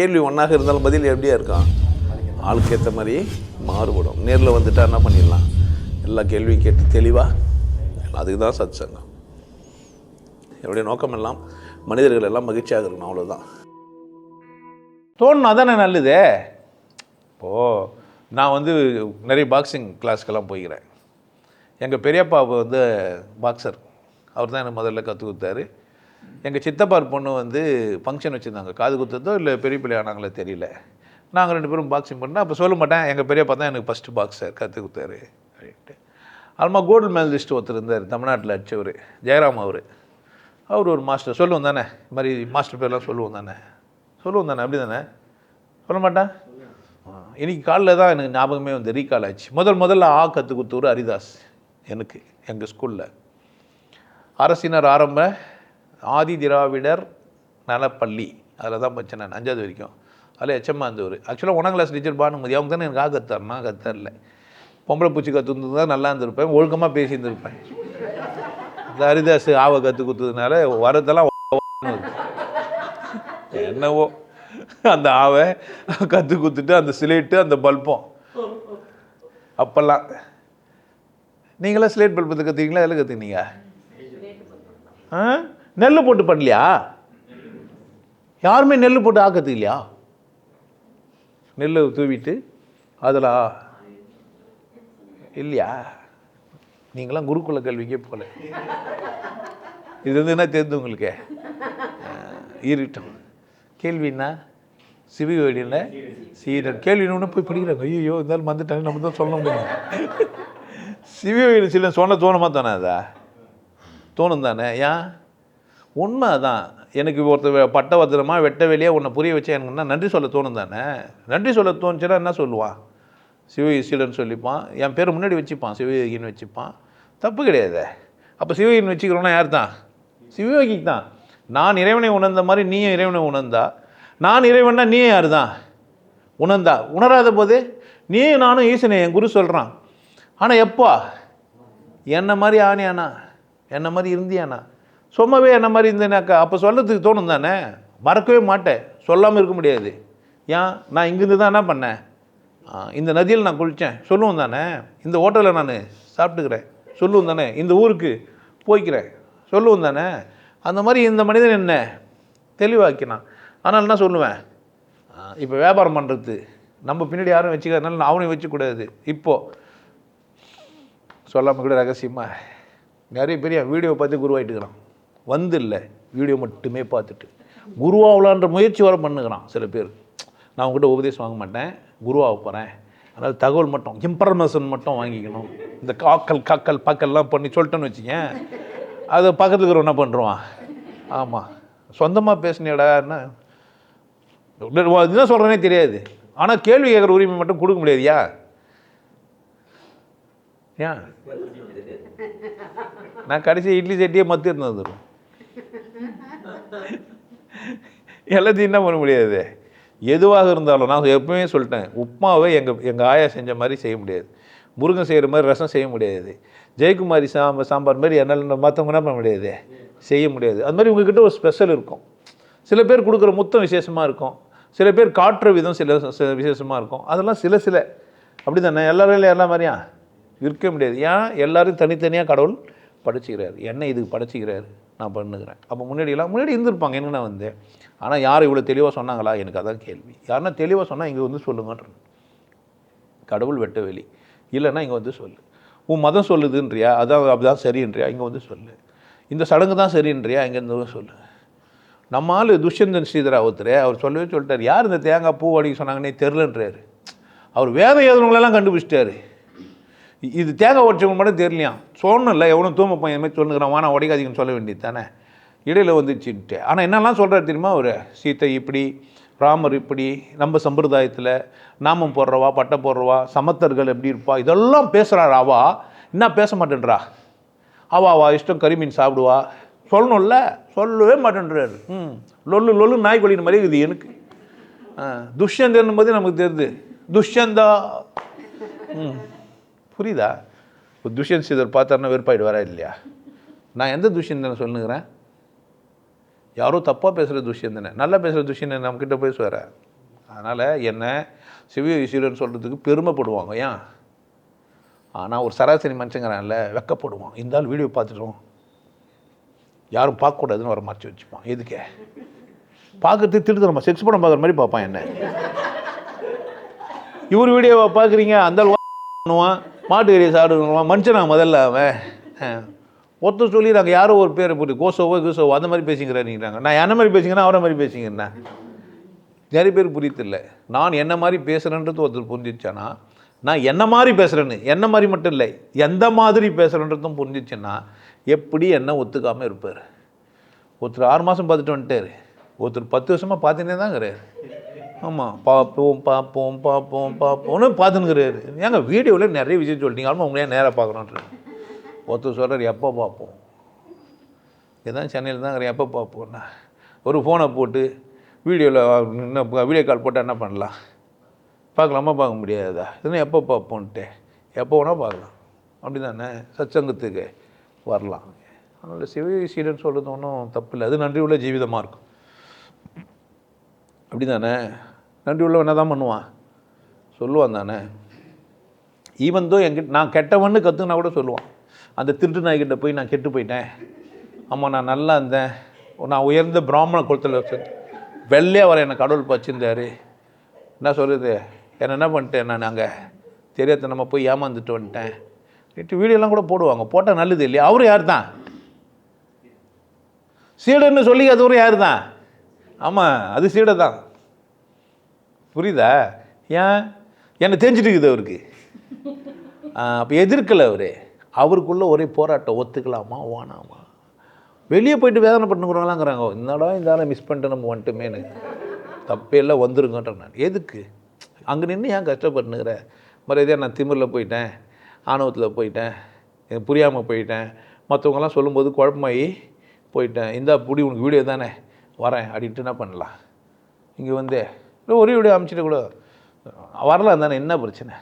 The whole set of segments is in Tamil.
கேள்வி ஒன்றாக இருந்தாலும் பதில் எப்படியா இருக்கான் ஆளுக்கு ஏற்ற மாதிரி மாறுபடும். நேரில் வந்துட்டா என்ன பண்ணிடலாம்? எல்லா கேள்வியும் கேட்டு தெளிவாக அதுக்கு தான் சத் சங்கம் என்னுடைய நோக்கம் எல்லாம் மனிதர்கள் எல்லாம் மகிழ்ச்சியாக இருக்கணும் அவ்வளோதான் தோணுனா தானே நல்லதே. இப்போது நான் வந்து நிறைய பாக்ஸிங் கிளாஸ்க்கெல்லாம் போய்க்கிறேன். எங்கள் பெரியப்பா வந்து பாக்ஸர் அவர் தான் எனக்கு முதல்ல கற்றுக் கொடுத்தாரு. எங்கள் சித்தப்பார் பொண்ணு வந்து ஃபங்க்ஷன் வச்சுருந்தாங்க. காது குத்துறதோ இல்லை பெரிய பிள்ளை ஆனாங்களோ தெரியல. நாங்கள் ரெண்டு பேரும் பாக்ஸிங் பண்ணால் அப்போ சொல்ல மாட்டேன். எங்கள் பெரியப்பா தான் எனக்கு ஃபஸ்ட்டு பாக்ஸர் கற்றுக் கொடுத்தாரு அப்படின்ட்டு. அல்மா கோல்டு மெடலிஸ்ட் ஒருத்தர் இருந்தார். தமிழ்நாட்டில் அடிச்சவர். ஜெயராம் அவர். அவர் ஒரு மாஸ்டர் சொல்லுவோம் தானே. இது மாதிரி மாஸ்டர் பேர்லாம் சொல்லுவோம் தானே. சொல்லுவோம் தானே. அப்படி தானே? சொல்ல மாட்டேன்? இன்றைக்கி காலில் காலைல தான் எனக்கு ஞாபகமே வந்து ரீகால் ஆச்சு. முதல் முதல்ல ஆ கற்று கொடுத்தவர் ஹரிதாஸ். எனக்கு எங்கள் ஸ்கூலில் அரசினர் ஆரம்ப ஆதி திராவிடர் நலப்பள்ளி. அதில் தான் படித்தேன் நான் அஞ்சாவது வரைக்கும். அதில் எச்சம்மா இருந்தவர். ஆக்சுவலாக ஒன்றாம் கிளாஸ் டீச்சர் பானுமதி அவங்க தானே எனக்கு ஆ கத்தார் நான் கத்தரல பொம்பளை பூச்சி கற்றுருந்தா நல்லா இருந்திருப்பேன். ஒழுக்கமாக பேசி இருந்திருப்பேன் இந்த ஹரிதாஸ் ஆவை கற்று கொடுத்ததுனால வரதெல்லாம் என்னவோ. அந்த ஆவை கற்று கொடுத்துட்டு அந்த சிலேட்டு அந்த பல்பம். அப்போல்லாம். நீங்களாம் ஸ்லேட் பல்பத்தை கற்றுக்கிங்களா எதில் கற்றுக்கினீங்க ஆ? நெல் போட்டு பண்ணலையா? யாருமே நெல் போட்டு ஆக்கிறது இல்லையா? நெல்லை தூவிட்டு அதில் இல்லையா? நீங்களாம் குருக்குல கல்விக்கே போகல. இது வந்து என்ன தெரிந்து உங்களுக்கு? ஈரிட்டம் கேள்வின்னா சிவிகோடியில் சீரன் கேள்வி ஒன்று போய் படிக்கிறாங்க. ஐயோ இருந்தாலும் வந்துட்டாங்க நம்ம தான் சொல்ல முடியும் சிவிகோயில் சில சொன்ன தோணுமா தானே அதா? தோணும் தானே ஏன்? உண்மை அதான் எனக்கு ஒருத்தர் வெ- பட்டபத்திரமா வெட்ட வெளியே உன்னை புரிய வச்சா எனக்கு என்ன நன்றி சொல்ல தோணும் தானே? நன்றி சொல்ல தோணுச்சுன்னா என்ன சொல்லுவான் சிவகிசிலன்னு சொல்லிப்பான். என் பேர் முன்னாடி வச்சுப்பான் சிவயோகின்னு வச்சுப்பான். தப்பு கிடையாது. அப்போ சிவயோகின்னு வச்சுக்கிறோன்னா யார் தான் சிவயோகி தான் நான் இறைவனை உணர்ந்த மாதிரி நீயும் இறைவனை உணர்ந்தா. நான் இறைவன்னா நீ யார் தான் உணர்ந்தா. உணராத போது நீயும் நானும் ஈசனை என் குரு சொல்கிறான் ஆனால் எப்போ? என்ன மாதிரி ஆனியானா என்ன மாதிரி இருந்தியானா? சும்மாவே என்ன மாதிரி இருந்தேனாக்கா அப்போ சொல்லத்துக்கு தோணும் தானே? மறக்கவே மாட்டேன். சொல்லாமல் இருக்க முடியாது. ஏன்? நான் இங்கேருந்து தான் என்ன பண்ணேன்? இந்த நதியில் நான் குளித்தேன் சொல்லுவோம் தானே? இந்த ஹோட்டலில் நான் சாப்பிட்டுக்கிறேன். சொல்லுவோம் தானே? இந்த ஊருக்கு போய்க்கிறேன். சொல்லுவோம் தானே? அந்த மாதிரி இந்த மனிதன் என்ன? தெளிவாக்கினான். ஆனால் என்ன சொல்லுவேன்? இப்போ வியாபாரம் பண்ணுறது நம்ம பின்னாடி யாரும் வச்சுக்கிறதுனால நான் அவனையும் வச்சுக்கூடாது இப்போது சொல்லாமல் கூட ரகசியமாக நிறைய பேர் வீடியோ பார்த்து குருவாயிட்டுக்கிறான். வந்து இல்லை வீடியோ மட்டுமே பார்த்துட்டு. குருவாகலான்ற முயற்சி வர பண்ணுகிறான் சில பேர். நான் உங்ககிட்ட உபதேசம் வாங்க மாட்டேன். குருவாக போகிறேன் அதனால் தகவல் மட்டும் இன்ஃபர்மேஷன் மட்டும் வாங்கிக்கணும். இந்த காக்கல் காக்கல் பாக்கல்லாம் பண்ணி சொல்லிட்டேன்னு வச்சுக்கேன். அது பக்கத்துக்கு இருக்கிறவன் என்ன பண்ணுறான் ஆமாம் சொந்தமாக பேசுனியடா என்ன? என்ன சொல்கிறேனே தெரியாது. ஆனால் கேள்வி கேட்குற உரிமை மட்டும் கொடுக்க முடியாதியா? ஏன்? நான் கடைசி இட்லி சட்டியே மத்து இருந்தது எல்லாத்தையும் என்ன பண்ண முடியாது? எதுவாக இருந்தாலும் நான் எப்பவுமே சொல்லிட்டேன் உப்மாவை எங்கள் எங்கள் ஆயா செஞ்ச மாதிரி செய்ய முடியாது. முருகன் செய்கிற மாதிரி ரசம் செய்ய முடியாது. ஜெயக்குமாரி சாம்பார் சாம்பார் மாதிரி என்னால் மற்றவங்க என்ன பண்ண முடியாது? செய்ய முடியாது. அது மாதிரி உங்ககிட்ட ஒரு ஸ்பெஷல் இருக்கும். சில பேர் கொடுக்குற முத்தம் விசேஷமாக இருக்கும். சில பேர் காட்டுற விதம் சில விசேஷமாக இருக்கும். அதெல்லாம் சில சில. அப்படி தானே எல்லாரும் இல்லை எல்லா மாதிரியா? இருக்க முடியாது. ஏன்? எல்லாரும் தனித்தனியாக கடவுள் படைச்சிக்கிறார். என்ன இதுக்கு படைச்சிக்கிறாரு? நான் பண்ணுகிறேன். அப்போ முன்னாடியெல்லாம் முன்னாடி இருந்திருப்பாங்க என்ன நான் வந்தேன் ஆனால் யார் இவ்வளோ தெளிவாக சொன்னாங்களா? எனக்கு அதான் கேள்வி. யாருன்னா தெளிவாக சொன்னால் இங்கே வந்து சொல்லுங்கன்றேன் கடவுள் வெட்ட வெளி. இல்லைன்னா இங்கே வந்து சொல்லு. உன் மதம் சொல்லுதுன்றியா? அதான் அப்படிதான் சரின்றியா? இங்கே வந்து சொல்லு. இந்த சடங்கு தான் சரின்றியா? இங்கே இருந்து சொல்லு. நம்ம ஆள் துஷ்யந்தன் ஸ்ரீதரா ஒருத்தர் அவர் சொல்லவே சொல்லிட்டார். யார் இந்த தேங்காய் பூ அடிக்க சொன்னாங்கன்னே தெரிலன்றார் அவர் வேதம் எழுதுனவங்களெல்லாம் கண்டுபிடிச்சிட்டாரு. இது தேங்காய் உடச்சவங்க மட்டும் தெரியலையா சொன்னும் இல்லை எவனும் தூம பையன் மாதிரி சொல்லுங்கிறான் வானா உடைக்காதீங்கன்னு சொல்ல வேண்டியது தானே? இடையில் வந்துச்சுன்ட்டு. ஆனால் என்னெல்லாம் சொல்கிறார் தெரியுமா அவர்? சீத்தை இப்படி ராமர் இப்படி நம்ம சம்பிரதாயத்தில் நாமம் போடுறவா பட்டை போடுறவா சமத்தர்கள் எப்படி இருப்பா இதெல்லாம் பேசுகிறார் அவா. என்ன பேச மாட்டேன்றா? அவா அவா இஷ்டம் கறிமீன் சாப்பிடுவா. சொல்லணும்ல சொல்லவே மாட்டேன்றாரு. ம் லொல்லு லொல்லு நாய்க்கொழின மாதிரி இருக்குது எனக்கு. ஆ, துஷ்யந்தன் போது நமக்கு தெரியுது. துஷ்யந்தா. ம். புரியுதா? இப்போ துஷ்யந்த் சீதர் பார்த்தாருன்னா வெறுப்பாயிடுவாரா இல்லையா? நான் எந்த துஷ்யந்தனை சொல்லுங்கிறேன் யாரோ தப்பாக பேசுகிற துஷ்யந்தனை. நல்லா பேசுகிற துஷ்யந்தனை நம்மக்கிட்ட பேசுவார? அதனால் என்ன சிவிய ஈஸ்வரன் சொல்கிறதுக்கு பெருமைப்படுவாங்க. ஏன்? ஆனால் ஒரு சராசரி மனுஷங்கிறான்ல வெக்கப்படுவான். இருந்தாலும் வீடியோ பார்த்துட்டோம். யாரும் பார்க்கக்கூடாதுன்னு வர மறைச்சி வச்சுப்பான். எதுக்கே? பார்க்கறதுக்கு திருத்தரமா செக்ஸ் படம் பார்க்குற மாதிரி பார்ப்பான் என்ன? இவர் வீடியோவை பார்க்குறீங்க அந்த ஆள் பண்ணுவான் மாட்டுக்கறியை சாப்பிடுவான் மனுஷனா முதல்ல அவன். ஒருத்தர் சொல்லி நாங்கள் யாரோ ஒரு பேரை போட்டு கோசோவோ கோசோவோ அந்த மாதிரி பேசிங்கிறாங்க நான் என்ன மாதிரி பேசிங்கன்னா அவரை மாதிரி பேசிங்கன்னா நிறைய பேர் புரியத்தில்ல நான் என்ன மாதிரி பேசுகிறேன்றது ஒருத்தர் புரிஞ்சிச்சானா நான் என்ன மாதிரி பேசுகிறேன்னு என்ன மாதிரி மட்டும் இல்லை எந்த மாதிரி பேசுகிறேன்றதும் புரிஞ்சிச்சுன்னா எப்படி என்ன ஒத்துக்காமல் இருப்பார்? ஒருத்தர் ஆறு மாதம் பார்த்துட்டு வந்துட்டார். ஒருத்தர் பத்து வருஷமாக பார்த்துட்டே தாங்கிறாரு. ஆமாம் பார்ப்போம் பார்ப்போம் பார்ப்போம் பார்ப்போம்னு பார்த்துன்னுக்குறாரு ஏங்க வீடியோவில் நிறைய விஷயம் சொல்லிட்டீங்க. ஆமாம் உங்களே நேராக பார்க்குறோன்ற ஒருத்தர் சொல்கிறார் எப்போ பார்ப்போம் இதான் சென்னையில் தான் எப்போ பார்ப்போம்னா ஒரு ஃபோனை போட்டு வீடியோவில் என்ன வீடியோ கால் போட்டால் என்ன பண்ணலாம்? பார்க்கலாமா? பார்க்க முடியாதா? இதுன்னு எப்போ பார்ப்போன்ட்டு எப்போ வேணால் பார்க்கலாம். அப்படி தானே சச்சங்கத்துக்கு வரலாம். அதனால் சிவசீடன் சொல்கிறது ஒன்றும் தப்பு இல்லை. அது நன்றி உள்ள ஜீவிதமாக இருக்கும். அப்படி தானே நன்றி உள்ளவன் என்ன தான் பண்ணுவான்? சொல்லுவான் தானே. ஈவன் தோ என்கிட்ட நான் கெட்டவன்னு கற்றுனா கூட சொல்லுவான். அந்த திருட்டு நாய்கிட்ட போய் நான் கெட்டு போயிட்டேன். ஆமாம் நான் நல்லா இருந்தேன். நான் உயர்ந்த பிராமண குலத்தில் வெள்ளையாக வர என்னை கடவுள் பச்சிருந்தாரு என்ன சொல்கிறது என்ன என்ன பண்ணிட்டேன் நான் அங்கே? தெரியாத நம்ம போய் ஏமாந்துட்டு வந்துட்டேன். நேற்று வீடியோலாம் கூட போடுவாங்க. போட்டால் நல்லது இல்லையா? அவரும் யார் தான் சீடன்னு சொல்லி அதுவரை யார் தான் ஆமாம் அது சீடை தான் புரியுதா? ஏன்? என்னை தெரிஞ்சிட்டு இருக்குது அவருக்கு அப்போ எதிர்க்கலை அவர். அவருக்குள்ளே ஒரே போராட்டம் ஒத்துக்கலாமா வானாமா வெளியே போயிட்டு வேதனை பண்ணுறாங்களாங்கிறாங்க என்னடா இந்த ஆளை மிஸ் பண்ணிட்டு நம்ம வந்துட்டுமேனு தப்பையெல்லாம் எல்லாம் வந்துருங்கன்ற நான். எதுக்கு? அங்கே நின்று ஏன் கஷ்டப்பட்டுனுங்கிற மரியாதையாக நான் திமிரில் போயிட்டேன் ஆணவத்தில் போயிட்டேன் எனக்கு புரியாமல் போயிட்டேன். மற்றவங்கலாம் சொல்லும்போது குழப்பமாயி போயிட்டேன். இந்தா புடி உனக்கு வீடியோ தானே வரேன் அப்படின்ட்டு என்ன பண்ணலாம்? இங்கே வந்து. ஒரே வீடியோ அனுப்பிச்சிட்டு கூட. வரலாம் தானே என்ன பிரச்சனை?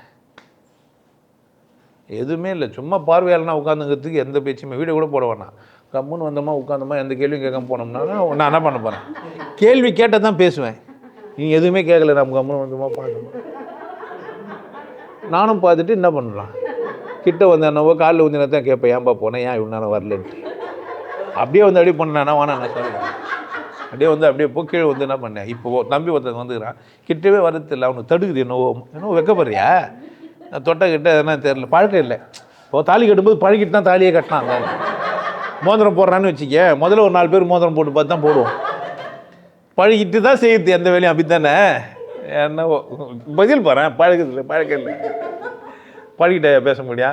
எதுவுமே இல்லை. சும்மா பார்வையாளனா உட்காந்துங்கிறதுக்கு எந்த பேச்சுமே. வீடியோ கூட போட வேணாம். கம்முன்னு வந்தோமா உட்காந்தோமா எந்த கேள்வியும் கேட்காம போனோம்னா நான் என்ன பண்ண போகிறேன் கேள்வி கேட்டால் தான் பேசுவேன். நீ எதுவுமே கேட்கல நம்ம கம்முன்னு வந்தோமா பார்க்கணும் நானும் பார்த்துட்டு என்ன பண்ணலாம் கிட்ட வந்த என்னவோ காலில் வந்து தான் கேட்பேன். ஏன்பா போனேன்? ஏன் இவ்வளோ நேரம் வரலன்ட்டு. அப்படியே வந்து அப்படியே பண்ணானா வேணா நான் சொல்லுவேன் அப்படியே வந்து அப்படியே போ கீழே வந்து என்ன பண்ணேன் இப்போ தம்பி ஒருத்தன் வந்துக்கிறான். கிட்டவே வரது இல்லை. அவனுக்கு தடுக்குது என்னவோ என்னவோ வைக்கப்படுறியா? நான் தொட்ட கிட்ட என்ன தெரில பழக்கம் இல்லை. இப்போ தாலி கட்டும்போது பழகிட்டு தான் தாலியே கட்டினான் மோதிரம் போடுறான்னு வச்சுக்க முதல்ல ஒரு நாலு பேர் மோதிரம் போட்டு பார்த்து தான் போடுவோம். பழகிட்டு தான் செய்யுது எந்த வேலையும் அப்படி தானே என்னவோ பதில் பாறேன் பழகுது இல்லை பழக்கம் இல்லை. பழகிட்ட பேச முடியா?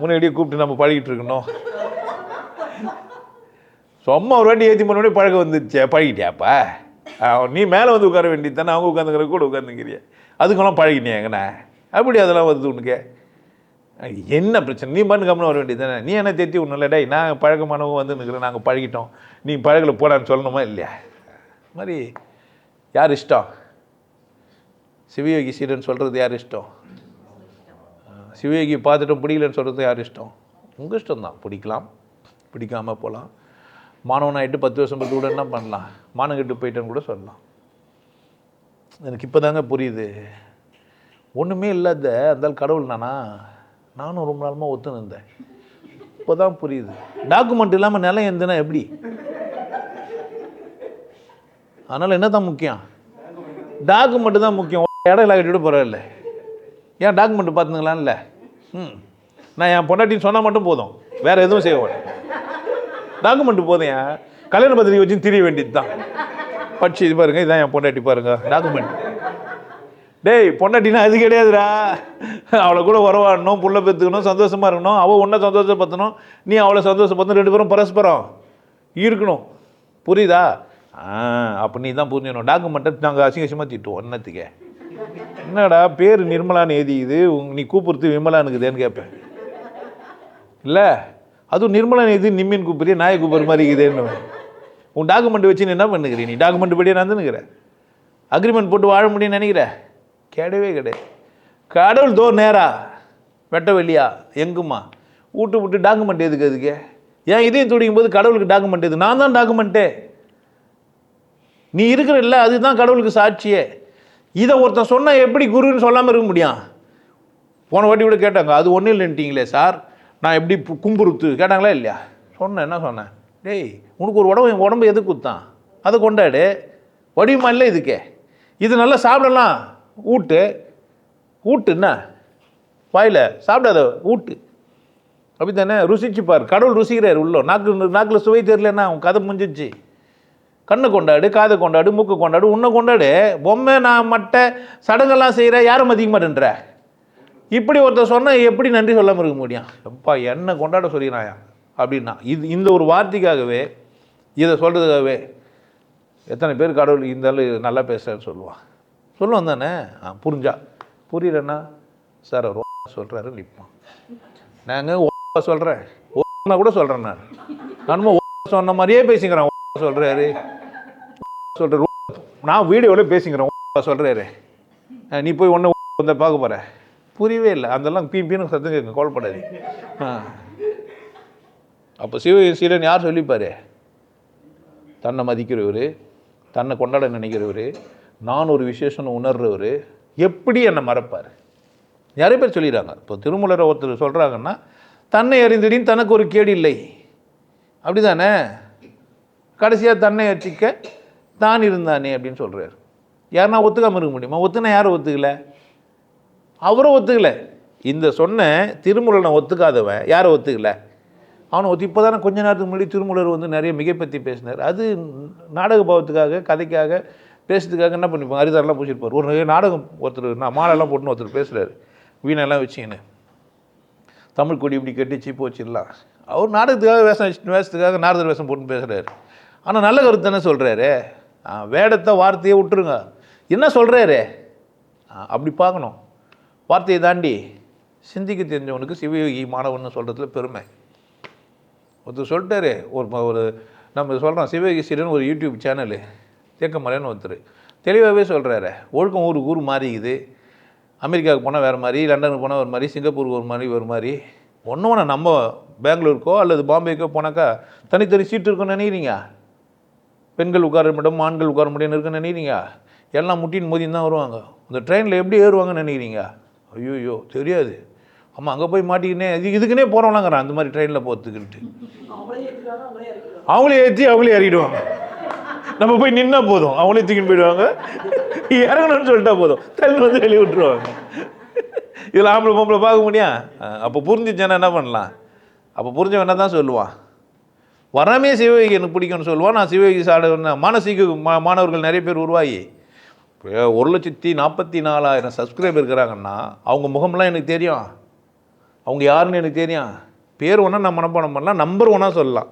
முன்னாடியே கூப்பிட்டு நம்ம பழகிட்டு இருக்கணும். சும்மா ஒரு வாட்டி ஏற்றி பண்ண பழக வந்துச்சு பழகிட்டியாப்பா? நீ மேலே வந்து உட்கார வேண்டியது தானே அவங்க உட்காந்துக்கிற கூட உட்காந்துக்கிறிய அதுக்கெல்லாம் பழகிட்டியா எங்கண்ணா? அப்படி அதெல்லாம் வருது உனக்கு. என்ன பிரச்சனை? நீ பண்ணு கம்மனு வர வேண்டியது தானே நீ என்ன தேத்தி ஒன்றும் இல்லை நாங்கள் பழக்கமானவங்க வந்து நிற்கிறேன் நாங்கள் பழகிட்டோம். நீ பழகில் போடான்னு சொல்லணுமா இல்லையா? மாதிரி யார் இஷ்டம்? சிவயோகி சீடன் சொல்கிறது யார் இஷ்டம்? சிவயோகி பார்த்துட்டோம் பிடிக்கலன்னு சொல்கிறது யார் இஷ்டம்? உங்கள் இஷ்டம் தான் பிடிக்கலாம் பிடிக்காமல் போகலாம். மாணவனாயிட்டு பத்து வருஷம் பத்து கூட என்ன பண்ணலாம்? மானங்கிட்டு போயிட்டேன்னு கூட சொல்லலாம். எனக்கு இப்போ தாங்க புரியுது. ஒன்றுமே இல்லாத அந்த கடவுள் நானா? நானும் ரொம்ப நாளமாக ஒத்து இருந்தேன் இப்போ தான் புரியுது. டாக்குமெண்ட் இல்லாமல் நிலம் எந்தனா எப்படி? அதனால் என்ன தான் முக்கியம்? டாக்குமெண்ட்டு தான் முக்கியம். இடம் இல்லை கட்டிவிட பரவாயில்ல ஏன் டாக்குமெண்ட் பார்த்துங்களான்ல ம். நான் என் பொண்டாட்டின்னு சொன்னால் மட்டும் போதும். வேறு எதுவும் செய்ய மாட்டேன். டாக்குமெண்ட் போதும் கல்யாண பத்திரிக்கை வச்சு திரிய வேண்டியது தான் படிச்சு இது பாருங்க இதான் என் பொண்டாட்டி பாருங்க. டாக்குமெண்ட் டேய் பொண்டாட்டினா அது கிடையாதுடா. அவளை கூட உறவாடணும் புள்ள பெற்றுக்கணும் சந்தோஷமாக இருக்கணும். அவள் ஒன்றை சந்தோஷப்படுத்தணும் நீ அவளை சந்தோஷப்படுத்தணும் ரெண்டு பேரும் பரஸ்பரம் இருக்கணும். புரியுதா? ஆ அப்போ நீ தான் புரிஞ்சுக்கணும். டாக்குமெண்ட்டை நாங்கள் அசிங்க அசிங்கமாக திட்டுவோம் என்னத்துக்கே? என்னடா பேர் நிர்மலான்னு எழுதிக்குது உங் நீ கூப்பிடுறது விமலானுக்குதேன்னு கேட்பேன் இல்லை? அதுவும் நிர்மலா நிதி நிம்மின் கூப்பிடுறிய நாயை கூப்பிட்ற மாதிரி இருக்குதுன்னு உன் டாக்குமெண்ட் வச்சு நீ என்ன பண்ணுகிறீ? நீ டாக்குமெண்ட் படியே நடந்துனுக்கிற அக்ரிமெண்ட் போட்டு வாழ முடியும்னு நினைக்கிற? கிடையவே கிடையாது. கடவுள் தோ நேரா வெட்ட வெளியா எங்குமா? வீட்டு விட்டு டாக்குமெண்ட் எதுக்கு அதுக்கு? ஏன் இதையும் துடிக்கும் போது கடவுளுக்கு டாக்குமெண்ட் எது? நான் தான் டாக்குமெண்ட்டே நீ இருக்கிற இல்லை அதுதான் கடவுளுக்கு சாட்சியே. இதை ஒருத்தன் சொன்னால் எப்படி குருன்னு சொல்லாமல் இருக்க முடியும்? போன வாட்டி கூட கேட்டாங்க அது ஒன்றும் இல்லைன்ட்டீங்களே சார். நான் எப்படி கும்புறுத்து கேட்டாங்களா இல்லையா? சொன்னேன் என்ன சொன்னேன்? டேய் உனக்கு ஒரு உடம்பு உடம்பு எது குத்தான்? அதை கொண்டாடு. வடிவமா இல்லை இதுக்கே. இது நல்லா சாப்பிடலாம். ஊட்டு. ஊட்டு என்ன? வாயில் சாப்பிடாத ஊட்டு. அப்படி தானே ருசிச்சு பார். கடவுள் ருசிக்கிறார் உள்ளோ. நாக்கு நாக்கில் சுவை தெரியலன்னா அவன் கதை முடிஞ்சிச்சு. கண்ணை கொண்டாடு காதை கொண்டாடு மூக்கு கொண்டாடு உன்னை கொண்டாடு. பொம்மை நான் மட்டை சடங்கெல்லாம் செய்கிற யாரும் மதிக்க மாட்டேன்ற இப்படி ஒருத்தர் சொன்னால் எப்படி நன்றி சொல்லாமல் இருக்க முடியும்? எப்பா என்ன கொண்டாட சொல்லினாயா? அப்படின்னா இது இந்த ஒரு வார்த்தைக்காகவே இதை சொல்கிறதுக்காகவே எத்தனை பேர் கடவுள் இந்த நல்லா பேசுகிறான்னு சொல்லுவான். சொல்லுவான் தானே? ஆ புரிஞ்சா. புரியலன்னா சார் அவர் சொல்கிறாரு நிற்பான் நாங்கள் சொல்கிறேன் ஓ கூட சொல்கிறேன் நான். நானும் சொன்ன மாதிரியே பேசிக்கிறேன் சொல்கிறாரு சொல்கிற நான் வீடியோவில் பேசிக்கிறேன் சொல்கிறாரு நீ போய் ஒன்று வந்து பார்க்க போகிறேன் புரியவே இல்லை. அதெல்லாம் பீ பீனு சத்தம் கேட்க கோல்படாது அப்போ சிவ சீடன் யார் சொல்லிப்பாரு? தன்னை மதிக்கிறவர் தன்னை கொண்டாட நினைக்கிறவர் நான் ஒரு விசேஷம்னு உணர்றவர் எப்படி என்னை மறப்பார்? நிறைய பேர் சொல்லிடுறாங்க. இப்போ திருமலரை ஒருத்தர் சொல்கிறாங்கன்னா தன்னை அறிந்திடின் தனக்கு ஒரு கேடு இல்லை. அப்படி தானே கடைசியாக தன்னை அர்ச்சிக்க தான் இருந்தானே அப்படின்னு சொல்கிறார் யாருன்னா ஒத்துக்காமல் இருக்க முடியுமா? ஒத்துனா யாரும் ஒத்துக்கல? அவரும் ஒத்துக்கலை. இந்த சொன்ன திருமூலனை ஒத்துக்காதவன் யாரும் ஒத்துக்கலை? அவனை ஒத்து இப்போ தானே கொஞ்ச நேரத்துக்கு முன்னாடி திருமூலர் வந்து நிறைய மிகை பற்றி பேசினார். அது நாடக பாவத்துக்காக கதைக்காக பேசுறதுக்காக என்ன பண்ணிப்பாங்க? அரிதாரெலாம் பூச்சிருப்பார் ஒரு நாடகம் ஒருத்தர் நான் மாலைலாம் போட்டுன்னு ஒருத்தர் பேசுகிறாரு வீணெல்லாம் வச்சுக்கின்னு. தமிழ் கொடி இப்படி கட்டிச்சு போச்சிடலாம் அவர் நாடகத்துக்காக வேஷம் வச்சு வேஷத்துக்காக நாரதர் வேஷம் போட்டு பேசுகிறாரு ஆனால் நல்ல கருத்து தானே சொல்கிறாரு வேடத்தை வார்த்தையை விட்டுருங்க. என்ன சொல்கிறாரு அப்படி பார்க்கணும். வார்த்தையை தாண்டி சிந்திக்க தெரிஞ்சவனுக்கு சிவயோகி மாணவன் சொல்கிறதுல பெருமை. ஒருத்தர் சொல்லிட்டாரு ஒரு ஒரு நம்ம சொல்கிறோம் சிவயோகி சீரன் ஒரு யூடியூப் சேனலு தேக்கமலைன்னு ஒருத்தர். தெளிவாகவே சொல்கிறாரு ஒழுக்கம் ஊருக்கு ஊர் மாறிக்குது. அமெரிக்காவுக்கு போனால் வேறு மாதிரி லண்டனுக்கு போனால் ஒரு மாதிரி சிங்கப்பூருக்கு ஒரு மாதிரி ஒரு மாதிரி. ஒன்று ஒன்று நம்ம பெங்களூருக்கோ அல்லது பாம்பேக்கோ போனாக்கா தனித்தனி சீட்டு இருக்குன்னு நினைக்கிறீங்க? பெண்கள் உட்கார முடியும் ஆண்கள் உட்கார முடியும்னு இருக்குன்னு நினைக்கிறீங்க? எல்லாம் முட்டின் மோதின்னு தான் வருவாங்க. அந்த ட்ரெயினில் எப்படி ஏறுவாங்கன்னு நினைக்கிறீங்க? ஐயோ தெரியாது. ஆமாம் அங்கே போய் மாட்டிக்கினே இது இதுக்குன்னே போகிறவங்களாங்கிறான் அந்த மாதிரி ட்ரெயினில் போகிறதுக்குன்ட்டு அவங்களே ஏற்றி அவங்களே இறங்கிடுவாங்க நம்ம போய் நின்னா போதும். அவங்களே தூக்கின்னு போயிடுவாங்க. இறங்கணும்னு சொல்லிட்டா போதும். தள்ளி வந்து வெளியே விட்டுருவாங்க. இதில் ஆம்பளை பொம்பளை பார்க்க முடியும் அப்போ புரிஞ்சிச்சேன்னா என்ன பண்ணலாம்? அப்போ புரிஞ்சவன் தான் சொல்லுவான் வராமே சிவகங்கை எனக்கு பிடிக்கும்னு சொல்லுவான் நான் சிவகங்கை சாட மானசீக மாணவர்கள் நிறைய பேர் உருவாகி. ஒரு லட்சத்தி நாற்பத்தி நாலாயிரம் சப்ஸ்கிரைபர் இருக்கிறாங்கன்னா அவங்க முகம்லாம் எனக்கு தெரியும். அவங்க யாருன்னு எனக்கு தெரியும். பேர் ஒன்றா நான் மனப்பாடம் பண்ணலாம் நம்பர் ஒன்றா சொல்லலாம்.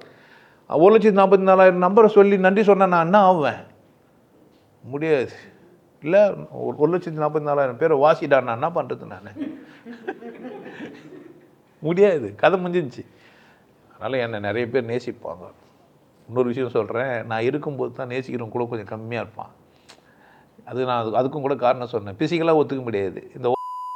ஒரு லட்சத்தி நாற்பத்தி நாலாயிரம் நம்பரை சொல்லி நன்றி சொன்னால் நான் என்ன ஆவேன்? முடியாது. இல்லை ஒரு ஒரு லட்சத்தி நாற்பத்தி நாலாயிரம் பேரை வாசிடா நான் என்ன பண்ணுறது நான்? முடியாது. கதை முடிஞ்சிருச்சு. அதனால் என்னை நிறைய பேர் நேசிப்பாங்க. இன்னொரு விஷயம் சொல்கிறேன் நான் இருக்கும்போது தான் நேசிக்கிறவங்க கூட கொஞ்சம் கம்மியாக இருப்பான். அது நான் அது- அதுக்கும் கூட காரணம் சொன்னேன். பிசிக்கலாக ஒத்துக்க முடியாது. இந்த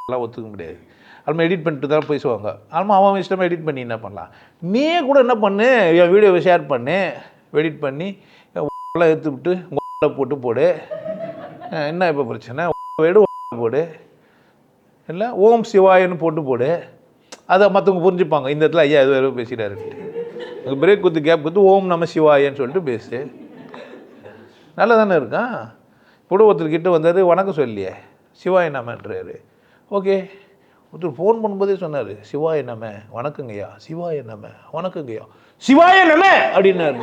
எல்லாம் ஒத்துக்க முடியாது. அதுமாதிரி எடிட் பண்ணிட்டு தான் பேசுவாங்க அதுமாதிரி அவன் இஷ்டமாக எடிட் பண்ணி என்ன பண்ணலாம்? நீ கூட என்ன பண்ணு? என் வீடியோவை ஷேர் பண்ணு. எடிட் பண்ணி எல்லாம் எடுத்து விட்டு உங்களை போட்டு போடு. என்ன இப்போ பிரச்சனை? வீடு போடு. இல்லை ஓம் சிவாயன்னு போட்டு போடு. அதை மற்றவங்க புரிஞ்சுப்பாங்க. இந்த இடத்துல ஐயா எதுவும் வேறு பேசிட்டாரு. பிரேக் குத்து கேப் குத்து ஓம் நம சிவாயன்னு சொல்லிட்டு பேசு. நல்லா தானே இருக்கான் கூட ஒருத்தர் வந்தார் வணக்கம் சொல்லியே சிவாய் நமன்றாரு. ஓகே. ஒருத்தர் ஃபோன் பண்ணும்போதே சொன்னார் சிவாய நம வணக்கங்கய்யா சிவாய நம வணக்கங்கய்யா. சிவாய நம! அப்படின்னாரு.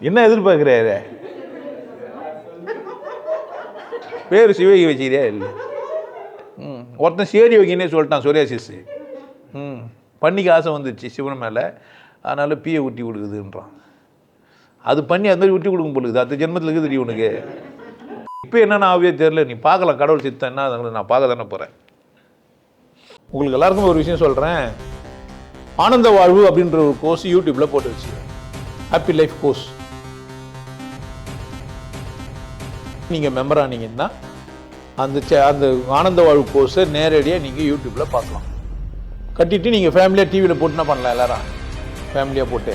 என்ன எதிர்பார்க்குறாரு? பேர் சிவகி வச்சுக்கிறியா இல்லை? ம். ஒருத்தன் சேரி வைக்கினே சொல்லிட்டான் சொரியாசிஸ். ம். பண்ணிக்கு ஆசை வந்துச்சு சிவன் மேலே. அதனால் பீயை ஊட்டி கொடுக்குதுன்றான். அது பண்ணி அது மாதிரி ஊட்டி கொடுக்கும் பொழுது அடுத்த ஜென்மத்தில் இருக்குது தெரியும் உனக்கு. இப்போ என்னென்ன ஆவியோ தெரில நீ பார்க்கலாம் கடவுள் சித்தம் என்ன அதை நான் பார்க்க தானே போகிறேன் உங்களுக்கு எல்லாருக்கும் ஒரு விஷயம் சொல்கிறேன் ஆனந்த வாழ்வு அப்படின்ற ஒரு கோர்ஸ் யூடியூப்பில் போட்டு வச்சு ஹாப்பி லைஃப் கோர்ஸ் நீங்கள் மெம்பர் ஆனீங்கன்னா அந்த சே- அந்த ஆனந்த வாழ்வு கோர்ஸை நேரடியாக நீங்கள் யூடியூப்பில் பார்க்கலாம். கட்டிட்டு நீங்கள் ஃபேமிலியாக டிவியில் போட்டுனா பண்ணலாம் எல்லாரும். ஃபேமிலியாக போட்டு.